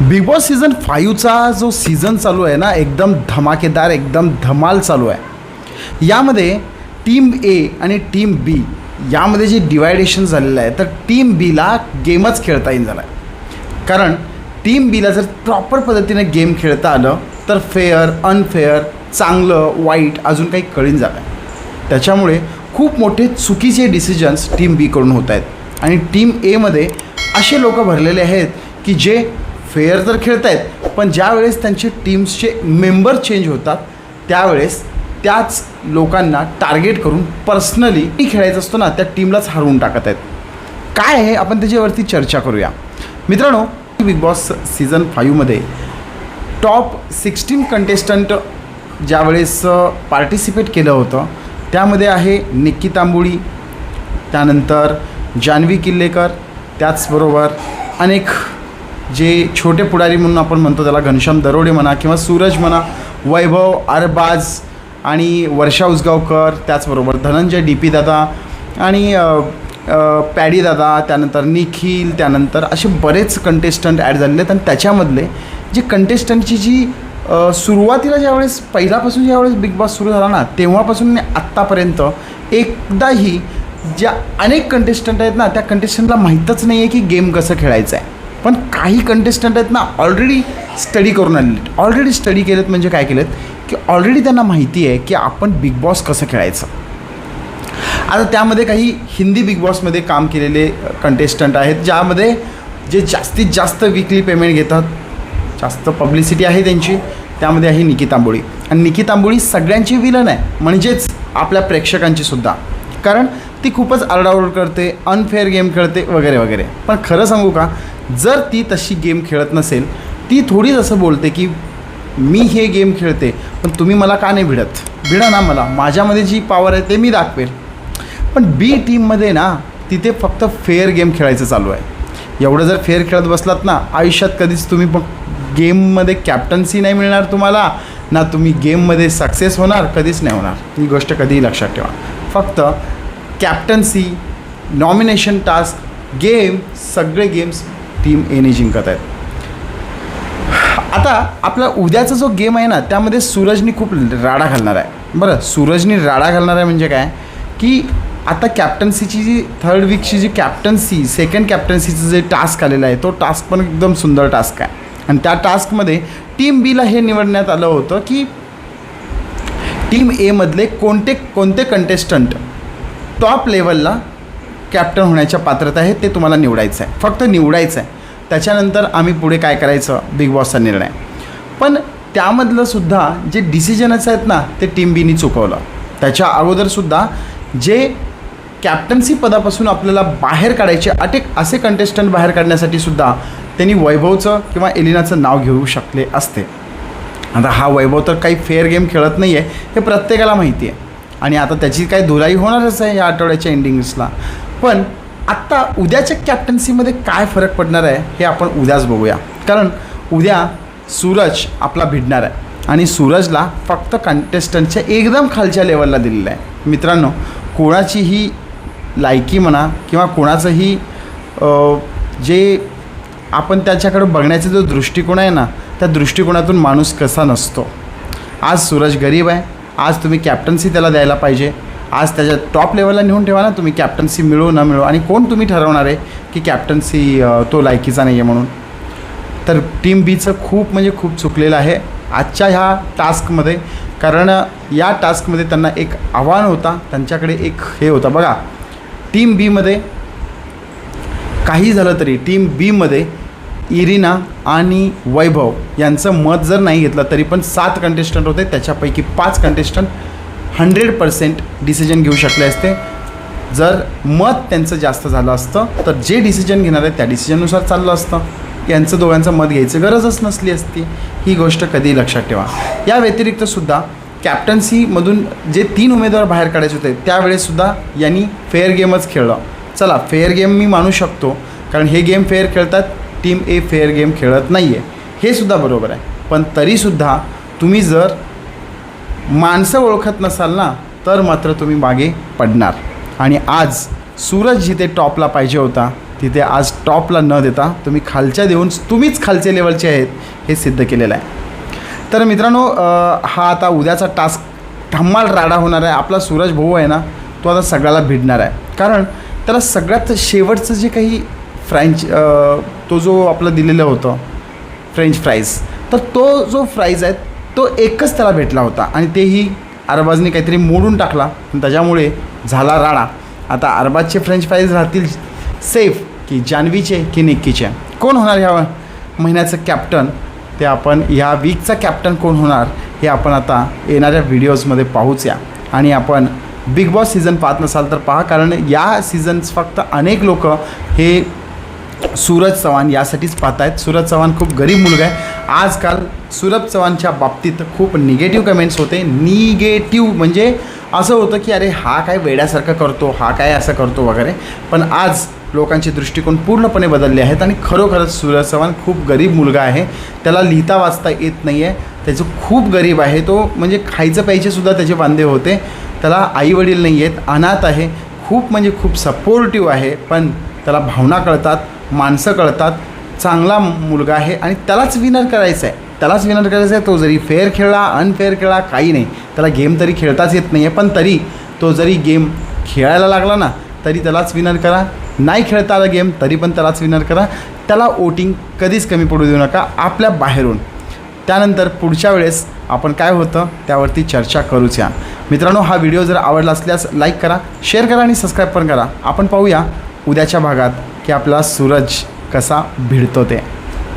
Big Boss season फाईव्हचा जो season चालू आहे ना एकदम धमाकेदार एकदम धमाल चालू आहे. यामध्ये टीम ए आणि टीम बी यामध्ये जे डिवायडेशन झालेलं आहे तर टीम बीला गेमच खेळता येईन झाला आहे कारण टीम बीला जर प्रॉपर पद्धतीने गेम खेळता आलं तर फेअर अनफेअर चांगलं वाईट अजून काही कळीन झालं आहे त्याच्यामुळे खूप मोठे चुकीचे डिसिजन्स टीम बीकडून होत आहेत. आणि टीम एमध्ये असे लोक भरलेले आहेत की जे फेअर तर खेळत आहेत पण ज्यावेळेस त्यांचे टीम्सचे मेंबर चेंज होतात त्यावेळेस त्याच लोकांना टार्गेट करून पर्सनली खेळायचं असतो ना त्या टीमलाच हरवून टाकत आहेत. काय आहे आपण त्याच्यावरती चर्चा करूया. मित्रांनो बिग बॉस सीझन फाईव्हमध्ये टॉप सिक्स्टीन कंटेस्टंट ज्यावेळेस पार्टिसिपेट केलं होतं त्यामध्ये आहे निक्की तांबोळी त्यानंतर जान्हवी किल्लेकर त्याचबरोबर अनेक जे छोटे पुढारी म्हणून आपण म्हणतो त्याला घनश्याम दरोडे म्हणा किंवा सूरज म्हणा वैभव अरबाज आणि वर्षा उसगावकर त्याचबरोबर धनंजय डी पी दादा आणि पॅडी दादा त्यानंतर निखिल त्यानंतर असे बरेच कंटेस्टंट ॲड झालेले आहेत. आणि त्याच्यामधले जे कंटेस्टंटची जी सुरुवातीला ज्यावेळेस पहिल्यापासून ज्यावेळेस बिग बॉस सुरू झाला ना तेव्हापासून आत्तापर्यंत एकदाही ज्या अनेक कंटेस्टंट आहेत ना त्या कंटेस्टंटला माहीतच नाही आहे की गेम कसं खेळायचं आहे पण काही कंटेस्टंट आहेत ना ऑलरेडी स्टडी करून आलेले ऑलरेडी स्टडी केलेत म्हणजे काय केलेत? की ऑलरेडी त्यांना माहिती आहे की आपण बिग बॉस कसं खेळायचं. आता त्यामध्ये काही हिंदी बिग बॉसमध्ये काम केलेले कंटेस्टंट आहेत ज्यामध्ये जे जास्तीत जास्त विकली पेमेंट घेतात. जास्त पब्लिसिटी आहे त्यांची. त्यामध्ये आहे निकी तांबोळी आणि निकी तांबोळी सगळ्यांची विलन आहे. म्हणजेच आपल्या प्रेक्षकांची सुद्धा. कारण ती खूपच आरडाओरड करते अनफेअर गेम खेळते वगैरे वगैरे. पण खरं सांगू का जर ती तशी गेम खेळत नसेल ती थोडीच असं बोलते की मी हे गेम खेळते पण तुम्ही मला का नाही भिडत? भिडा ना मला. माझ्यामध्ये जी पॉवर आहे ते मी दाखवेल. पण बी टीममध्ये ना तिथे फक्त फेअर गेम खेळायचं चालू आहे. एवढं जर फेअर खेळत बसलात ना आयुष्यात कधीच तुम्ही पण गेममध्ये कॅप्टन्सी नाही मिळणार तुम्हाला ना तुम्ही गेममध्ये सक्सेस होणार कधीच नाही होणार. ही गोष्ट कधीही लक्षात ठेवा. फक्त कॅप्टन्सी नॉमिनेशन टास्क गेम सगळे गेम्स टीम एने जिंकत आहेत. आता आपला उद्याचा जो गेम आहे ना त्यामध्ये सूरजनी खूप राडा घालणार आहे. बरं सूरजनी राडा घालणार आहे म्हणजे काय? की आता कॅप्टन्सीची जी थर्ड वीकची जी कॅप्टन्सी सेकंड कॅप्टन्सीचं जे टास्क आलेलं आहे तो टास्क पण एकदम सुंदर टास्क आहे. आणि त्या टास्कमध्ये टीम बीला हे निवडण्यात आलं होतं की टीम एमधले कोणते कोणते कंटेस्टंट टॉप लेवलला कॅप्टन होण्याच्या पात्रता आहे ते तुम्हाला निवडायचं आहे. फक्त निवडायचं आहे. त्याच्यानंतर आम्ही पुढे काय करायचं? बिग बॉसचा निर्णय. पण त्यामधलं सुद्धा जे डिसिजनच आहेत ना ते टीम बीनी चुकवलं. त्याच्या अगोदरसुद्धा जे कॅप्टन्सी पदापासून आपल्याला बाहेर काढायचे अटेक असे कंटेस्टंट बाहेर काढण्यासाठी सुद्धा त्यांनी वैभवचं किंवा एलिनाचं नाव घेऊ शकले असते. आता हा वैभव तर काही फेअर गेम खेळत नाही आहे हे प्रत्येकाला माहिती आहे आणि आता त्याची काही धुराई होणारच आहे या आठवड्याच्या एंडिंग्सला पण आत्ता उद्याच्या कॅप्टन्सीमध्ये काय फरक पडणार आहे हे आपण उद्याच बघूया. कारण उद्या सूरज आपला भिडणार आहे आणि सूरजला फक्त कंटेस्टंटच्या एकदम खालच्या लेवलला दिलेलं आहे. मित्रांनो कोणाचीही लायकी म्हणा किंवा कोणाचंही जे आपण त्याच्याकडे बघण्याचा जो दृष्टिकोन आहे ना त्या दृष्टिकोनातून माणूस कसा नसतो. आज सूरज गरीब आहे आज तुम्ही कॅप्टन्सी त्याला द्यायला पाहिजे. आज त्याच्या टॉप लेवलला नेऊन ठेवा ना तुम्ही कॅप्टन्सी मिळू न मिळू. आणि कोण तुम्ही ठरवणार आहे की कॅप्टन्सी तो लायकीचा नाही आहे म्हणून? तर टीम बीचं खूप म्हणजे खूप चुकलेलं आहे आजच्या ह्या टास्कमध्ये कारण या टास्कमध्ये त्यांना एक आव्हान होता त्यांच्याकडे एक हे होतं. बघा टीम बीमध्ये काही झालं तरी टीम बीमध्ये इरिना आणि वैभव यांचं मत जर नाही घेतलं तरी पण सात कंटेस्टंट होते. त्याच्यापैकी पाच कंटेस्टंट हंड्रेड पर्सेंट डिसिजन घेऊ शकले असते. जर मत त्यांचं जास्त झालं असतं तर जे डिसिजन घेणार आहे त्या डिसिजननुसार चाललं असतं. यांचं दोघांचं मत घ्यायची गरजच नसली असती. ही गोष्ट कधी लक्षात ठेवा. या व्यतिरिक्तसुद्धा कॅप्टन्सीमधून जे तीन उमेदवार बाहेर काढायचे होते त्यावेळेसुद्धा यांनी फेअर गेमच खेळलं. चला फेअर गेम मी मानू शकतो कारण हे गेम फेअर खेळतात टीम ए फेअर गेम खेळत नाही आहे हे सुद्धा बरोबर आहे. पण तरीसुद्धा तुम्ही जर माणसं ओळखत नसाल ना तर मात्र तुम्ही मागे पडणार. आणि आज सूरज जिथे टॉपला पाहिजे होता तिथे आज टॉपला न देता तुम्ही खालच्या देऊन तुम्हीच खालचे लेवलचे आहेत हे सिद्ध केलेलं आहे. तर मित्रांनो हा आता उद्याचा टास्क धम्माल राडा होणार आहे. आपला सूरज भाऊ आहे ना तो आता सगळ्याला भिडणार आहे. कारण त्याला सगळ्यात शेवटचं जे काही फ्रँच तो जो आपलं दिलेलं होतं फ्रेंच फ्राईज तर तो जो फ्राईज आहे तो एकच त्याला भेटला होता आणि तेही अरबाजने काहीतरी मोडून टाकला. आणि त्याच्यामुळे झाला राडा. आता अरबाजचे फ्रेंच फ्राईज राहतील सेफ की जान्हवीचे की निक्कीचे. कोण होणार ह्या महिन्याचं कॅप्टन? ते आपण ह्या वीकचा कॅप्टन कोण होणार हे आपण आता येणाऱ्या व्हिडिओजमध्ये पाहूच या आणि आपण बिग बॉस सीझन पाहत नसाल तर पहा कारण या सीझन्स फक्त अनेक लोक हे सूरज चव्हाण यासाठीच पाहत आहेत सूरज चव्हाण खूप गरीब मुलगा आहे. आजकाल सूरज चव्हाणच्या बाबतीत खूप निगेटिव्ह कमेंट्स होते. निगेटिव्ह म्हणजे असं होतं की अरे हा काय वेड्यासारखं करतो हा काय असं करतो वगैरे. पण आज लोकांचे दृष्टिकोन पूर्णपणे बदलले आहेत आणि खरोखरच सूरज चव्हाण खूप गरीब मुलगा आहे. त्याला लिहिता वाचता येत नाही आहे त्याचं खूप गरीब आहे. तो म्हणजे खायचं प्यायचेसुद्धा त्याचे बांधे होते. त्याला आईवडील नाही आहेत अनाथ आहे. खूप म्हणजे खूप सपोर्टिव्ह आहे. पण त्याला भावना कळतात. माणसं कळतात चांगला मुलगा आहे आणि त्यालाच विनर करायचं आहे. त्यालाच विनर करायचं आहे तो जरी फेअर खेळला अनफेअर खेळला काही नाही. त्याला गेम तरी खेळताच येत नाही आहे पण तरी तो जरी गेम खेळायला लागला ना तरी त्यालाच विनर करा. नाही खेळता आला गेम तरी पण त्यालाच विनर करा. त्याला वोटिंग कधीच कमी पडू देऊ नका आपल्या बाहेरून. त्यानंतर पुढच्या वेळेस आपण काय होतं त्यावरती चर्चा करूच या. मित्रांनो हा व्हिडिओ जर आवडला असल्यास लाईक करा शेअर करा आणि सबस्क्राईब पण करा. आपण पाहूया उद्याच्या भागात. की आपला सूरज कसा भिडतो ते.